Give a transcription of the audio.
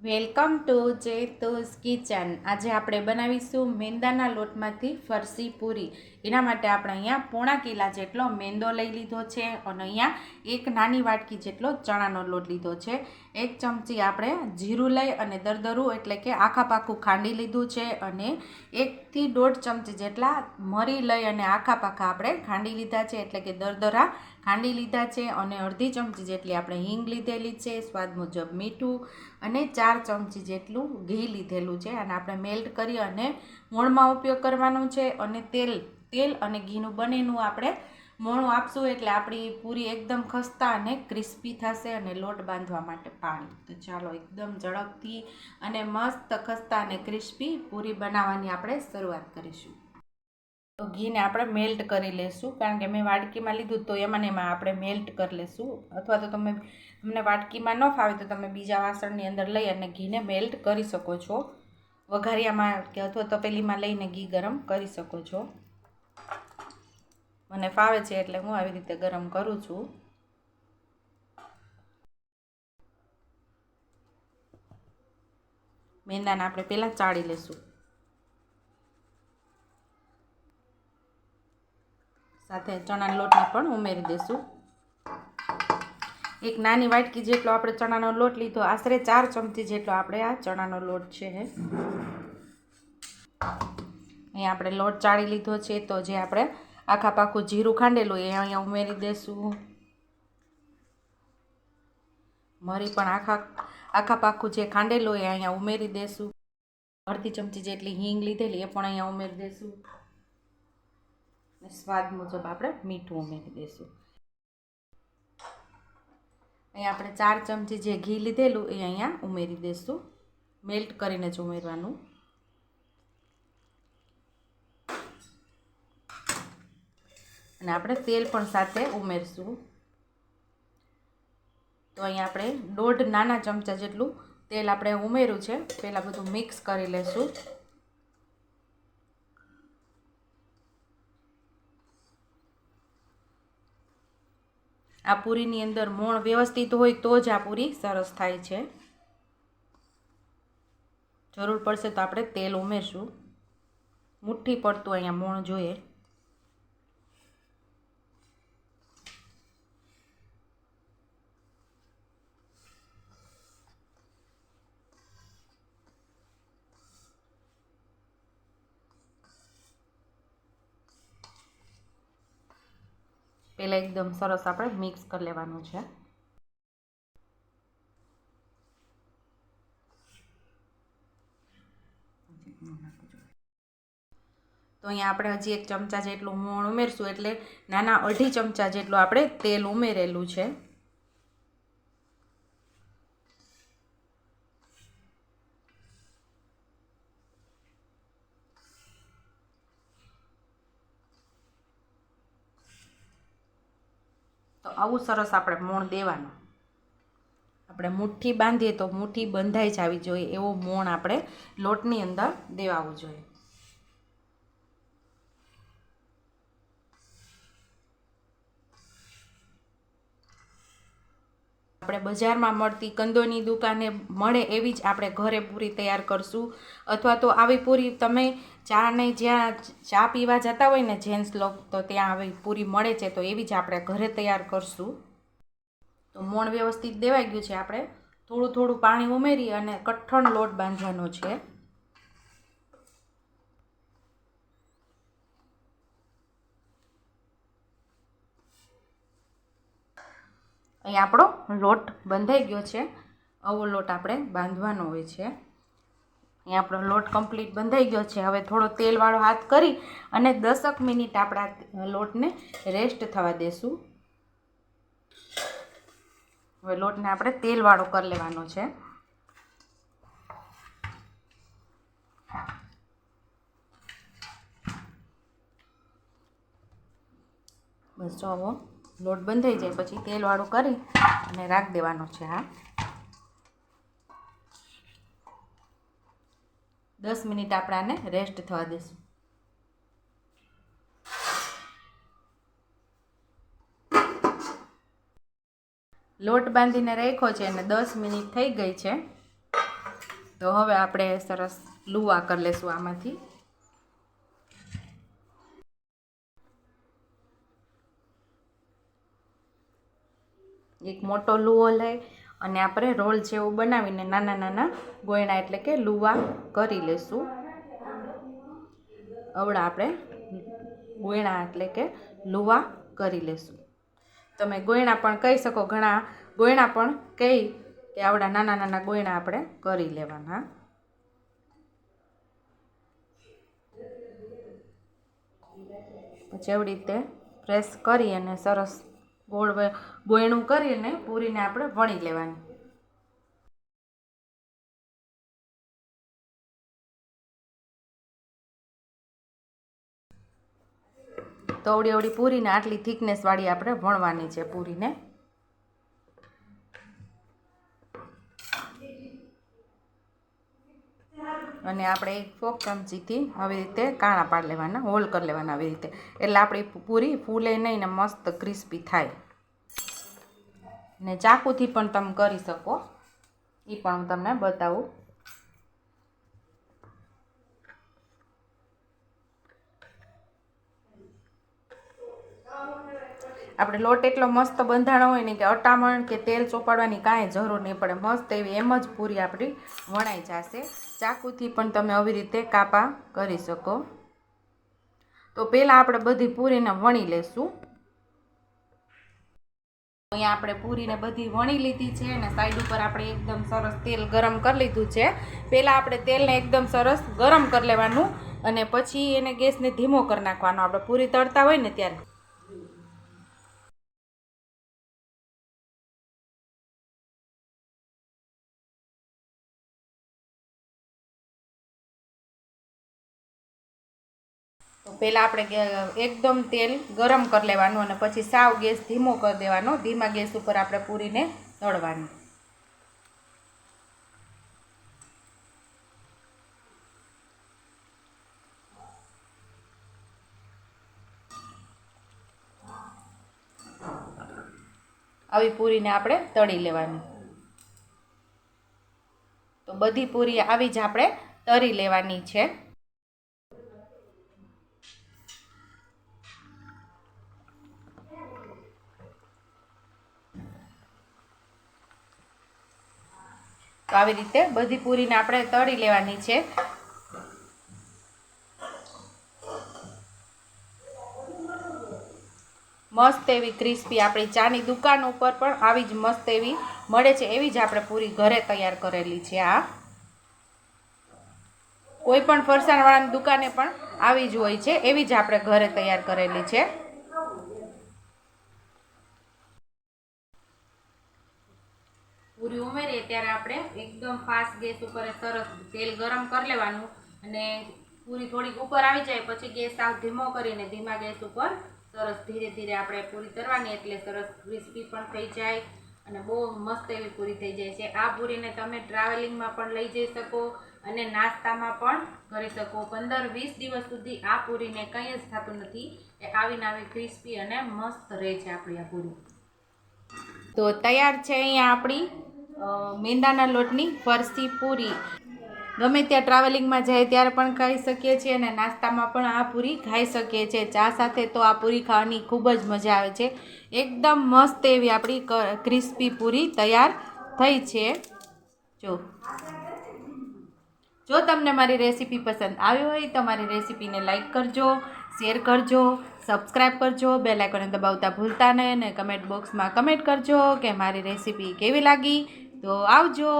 Welcome to જેતુસ kitchen. આજે આપણે બનાવીશું મેંદાના લોટમાંથી ફરસી પૂરી. એના માટે આપણે અહીંયા પોણા કિલા જેટલો મેંદો લઈ લીધો છે અને અહીંયા એક નાની વાટકી જેટલો ચણાનો લોટ લીધો છે. એક ચમચી આપણે જીરું લઈ અને દરદરું એટલે કે આખા પાખું ખાંડી લીધું છે અને એકથી દોઢ ચમચી જેટલા મરી લઈ અને આખા પાખા આપણે ખાંડી લીધા છે એટલે કે દરદરા ખાંડી લીધા છે અને અડધી ચમચી જેટલી આપણે હિંગ લીધેલી છે, સ્વાદ મુજબ મીઠું અને ચાર ચમચી જેટલું ઘી લીધેલું છે. અને આપણે મેલ્ટ કરી અને મોણમાં ઉપયોગ કરવાનો છે અને તેલ તેલ અને ઘીનું બંનેનું આપણે મોણું આપશું એટલે આપણી પૂરી એકદમ ખસ્તા અને ક્રિસ્પી થશે અને લોટ બાંધવા માટે પાણી. તો ચાલો એકદમ ઝડપથી અને મસ્ત ખસ્તા અને ક્રિસ્પી પૂરી બનાવવાની આપણે શરૂઆત કરીશું. તો ઘીને આપણે મેલ્ટ કરી લેશું. કારણ કે મેં વાટકીમાં લીધું તો એમાં એમાં આપણે મેલ્ટ કરી લેશું. અથવા તો તમે તમને વાટકીમાં ન ફાવે તો તમે બીજા વાસણની અંદર લઈ અને ઘીને મેલ્ટ કરી શકો છો. વઘારિયામાં કે અથવા તપેલીમાં લઈને ઘી ગરમ કરી શકો છો. મને ફાવે છે એટલે હું આવી રીતે ગરમ કરું છું. મેંદાને આપણે પહેલાં ચાળી લેશું. સાથે ચણાના લોટને પણ ઉમેરી દઈશું એક નાની વાટકી જેટલો આપણે ચણાનો લોટ લીધો, આશરે ચાર ચમચી જેટલો આપણે આ ચણાનો લોટ છે. અહીંયા આપણે લોટ ચાળી લીધો છે, તો જે આપણે આખા પાખું જીરું ખાંડેલું એ અહીંયા ઉમેરી દઈશું મરી પણ આખા આખા પાખું જે ખાંડેલું એ અહીંયા ઉમેરી દઈશું અડધી ચમચી જેટલી હિંગ લીધેલી એ પણ અહીંયા ઉમેરી દઈશું સ્વાદ મુજબ આપણે મીઠું ઉમેરી દઈશું. અહીંયા આપણે ચાર ચમચી જે ઘી લીધેલું એ અહીંયા ઉમેરી દઈશું. મેલ્ટ કરીને જ ઉમેરવાનું. અને આપણે તેલ પણ સાથે ઉમેરશું. તો અહીંયા આપણે દોઢ નાના ચમચા જેટલું તેલ આપણે ઉમેર્યું છે. પહેલાં બધું મિક્સ કરી લેશું. આ પૂરીની અંદર મોણ વ્યવસ્થિત હોય તો જ આ પૂરી સરસ થાય છે. જરૂર પડશે તો આપણે તેલ ઉમેરશું. મુઠ્ઠી પડતું અહીંયા મોણ જોઈએ. પહેલાં એકદમ સરસ આપણે મિક્સ કરી લેવાનું છે. તો અહીંયા આપણે હજી એક ચમચા જેટલું મોણ ઉમેરશું એટલે નાના અઢી ચમચા જેટલું આપણે તેલ ઉમેરેલું છે. તો આવું સરસ આપણે મોણ દેવાનું. આપણે મુઠ્ઠી બાંધીએ તો મુઠ્ઠી બંધાઈ જ આવી જોઈએ, એવો મોણ આપણે લોટની અંદર દેવાવું જોઈએ. આપણે બજારમાં મળતી કંદોની દુકાને મળે એવી જ આપણે ઘરે પૂરી તૈયાર કરશું. અથવા તો આવી પૂરી તમે ચાને જ્યાં ચા પીવા જતા હોય ને જેન્ટ્સ લોક, તો ત્યાં આવી પૂરી મળે છે, તો એવી જ આપણે ઘરે તૈયાર કરશું. તો મોણ વ્યવસ્થિત દેવાઈ ગયું છે આપણે. થોડું થોડું પાણી ઉમેરી અને કઠણ લોટ બાંધવાનો છે. અહીં આપણો લોટ બંધાઈ ગયો છે. આવો લોટ આપણે બાંધવાનો હોય છે. અહીં આપણો લોટ કમ્પ્લીટ બંધાઈ ગયો છે. હવે થોડો તેલવાળો હાથ કરી અને દસક મિનિટ આપણા લોટને રેસ્ટ થવા દેશું. હવે લોટને આપણે તેલવાળો કરી લેવાનો છે. બસ જો લોટ બંધાઈ જાય, પછી તેલવાળું કરી અને રાખી દેવાનો છે આ દસ મિનિટ આપણાને રેસ્ટ થવા દેશું. લોટ બાંધીને રાખ્યો છે અને દસ મિનિટ થઈ ગઈ છે. તો હવે આપણે સરસ લુવા કરી લેશું આમાંથી. એક મોટો લુવો લઈ અને આપણે રોલ જેવું બનાવીને નાના નાના ગોયણા એટલે કે લુવા કરી લેશું. અવળા આપણે ગોયણા એટલે કે લુવા કરી લેશું. તમે ગોયણા પણ કહી શકો, ઘણા ગોયણા પણ કહી કે આવડા નાના નાના ગોયણા આપણે કરી લેવાના. પછી એવી રીતે પ્રેસ કરી અને સરસ ગોળ ગોયણું કરીને પૂરીને આપણે વણી લેવાની. તો અવડી અવડી પૂરીને આટલી થિકનેસવાળી આપણે વણવાની છે પૂરીને. અને આપણે એક ફોક ચમચીથી આવી રીતે કાણા પાડી લેવાના, હોલ કરી લેવાના આવી રીતે. એટલે આપણી પૂરી ફૂલે નહીં ને મસ્ત ક્રિસ્પી થાય. ને ચાકુથી પણ તમે કરી શકો. એ પણ હું તમને બતાવું. આપણે લોટ એટલો મસ્ત બંધાણો હોય ને કે અટામણ કે તેલ ચોપાડવાની કાંઈ જરૂર નહીં પડે. મસ્ત એવી એમ જ પૂરી આપણી વણાઈ જશે. ચાકુથી પણ તમે આવી રીતે કાપા કરી શકો. તો પહેલાં આપણે બધી પૂરીને વણી લેશું. અહીંયા આપણે પૂરીને બધી વણી લીધી છે અને સાઈડ ઉપર આપણે એકદમ સરસ તેલ ગરમ કરી લીધું છે. પહેલાં આપણે તેલને એકદમ સરસ ગરમ કરી લેવાનું અને પછી એને ગેસને ધીમો કરી નાખવાનો. આપણે પૂરી તળતા હોય ને ત્યારે. પહેલાં આપણે એકદમ તેલ ગરમ કરી લેવાનું અને પછી સાવ ગેસ ધીમો કરી દેવાનો. ધીમા ગેસ ઉપર આપણે પૂરીને તળવાની. આવી પૂરીને આપણે તળી લેવાની. તો બધી પૂરી આવી જ આપણે તળી લેવાની છે. તો આવી રીતે બધી પૂરીને આપણે તળી લેવાની છે. મસ્ત એવી ક્રિસ્પી આપણી ચાની દુકાન ઉપર પણ આવી જ મસ્ત એવી મળે છે એવી જ આપણે પૂરી ઘરે તૈયાર કરેલી છે આ. કોઈ પણ ફરસાણવાળાની દુકાને પણ આવી જ હોય છે એવી જ આપણે ઘરે તૈયાર કરેલી છે. પૂરી ઉમેરીએ ત્યારે આપણે એકદમ ફાસ્ટ ગેસ ઉપર સરસ તેલ ગરમ કરી લેવાનું અને પૂરી થોડીક ઉપર આવી જાય પછી ગેસ સાવ ધીમો કરીને ધીમા ગેસ ઉપર સરસ ધીરે ધીરે આપણે પૂરી તરવાની એટલે સરસ ક્રિસ્પી પણ થઈ જાય અને બહુ મસ્ત એવી પૂરી થઈ જાય છે. આ પૂરીને તમે ટ્રાવેલિંગમાં પણ લઈ જઈ શકો અને નાસ્તામાં પણ કરી શકો. પંદર વીસ દિવસ સુધી આ પૂરીને કંઈ જ થતું નથી. એ આવીને આવી ક્રિસ્પી અને મસ્ત રહે છે આપણી આ પૂરી. તો તૈયાર છે અહીંયા આપણી મેંદાના લોટની ફરસી પૂરી. ગમે ત્યાં ટ્રાવેલિંગમાં જાય ત્યારે પણ ખાઈ શકીએ છીએ અને નાસ્તામાં પણ આ પૂરી ખાઈ શકીએ છીએ. ચા સાથે તો આ પૂરી ખાવાની ખૂબ જ મજા આવે છે. એકદમ મસ્ત એવી આપણી ક્રિસ્પી પૂરી તૈયાર થઈ છે. જો. જો તમને મારી રેસીપી પસંદ આવી હોય તો મારી રેસીપીને લાઈક કરજો શેર કરજો સબસ્ક્રાઈબ કરજો બે લાઇકોને દબાવતા ભૂલતા નહીં અને કમેન્ટ બોક્સમાં કમેન્ટ કરજો કે મારી રેસીપી કેવી લાગી? તો આવજો.